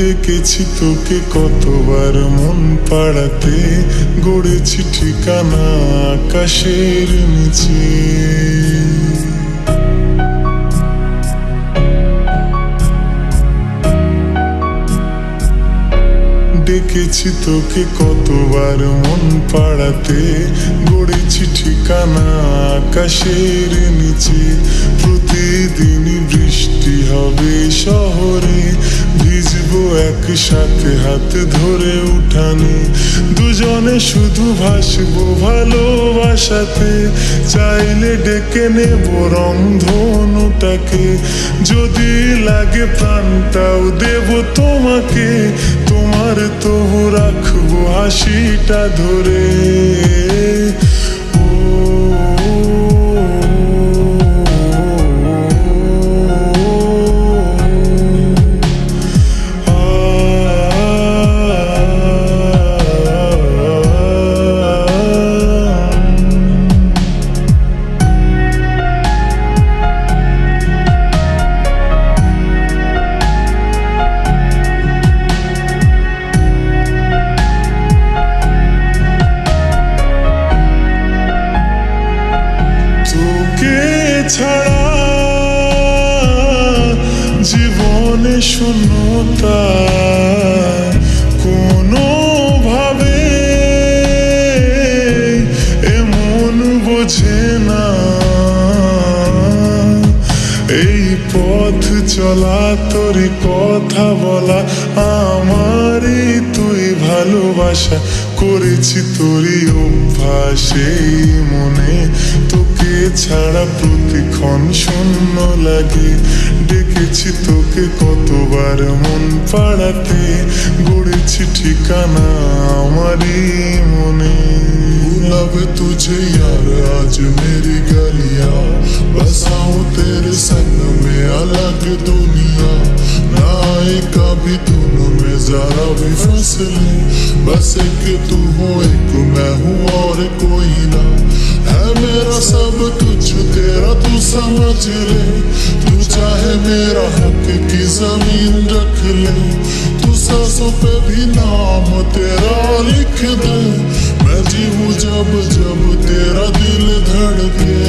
ডেকেছি তোকে কতবার মন পাড়াতে। গড়েছি ঠিকানা আকাশের নিচে। ডেকেছি তোকে কতবার মন পাড়াতে। গড়েছি ঠিকানা আকাশের নিচে। প্রতিদিনই একসাথে হাত ধরে উঠানে। দুজনে শুধু ভাসবো ভালোবাসাতে। চাইলে ডেকে নেব রংধনুটাকে যদি লাগে প্রাণটাও দেব তোমাকে। তোমার তবু রাখব হাসিটা ধরে। ছাড়া জীবনে শূন্যতা কোনো ভাবে এমন বোঝে না। এই পথ চলা, তোর কথা বলা, আমারই তুই ভালোবাসা করেছি তোরই অভ্যাসে। তোকে ছাড়া প্রতিক্ষণ শূন্য লাগে ডেকেছি তোকে কতবার মন পাড়াতে গড়েছি ঠিকানা আমারই মনে लब तुझे यार आज मेरी गलियां बसाऊं तेरे संग में अलग दुनिया ना आए कभी दोनों में जरा भी फसले बस एक तू हो एक मैं हूँ समझ ले। तू चाहे मेरा हक की ज़मीन रख ले। तू सांसों पे भी नाम तेरा लिख दे। मैं जीऊँ जब जब तेरा दिल धड़के।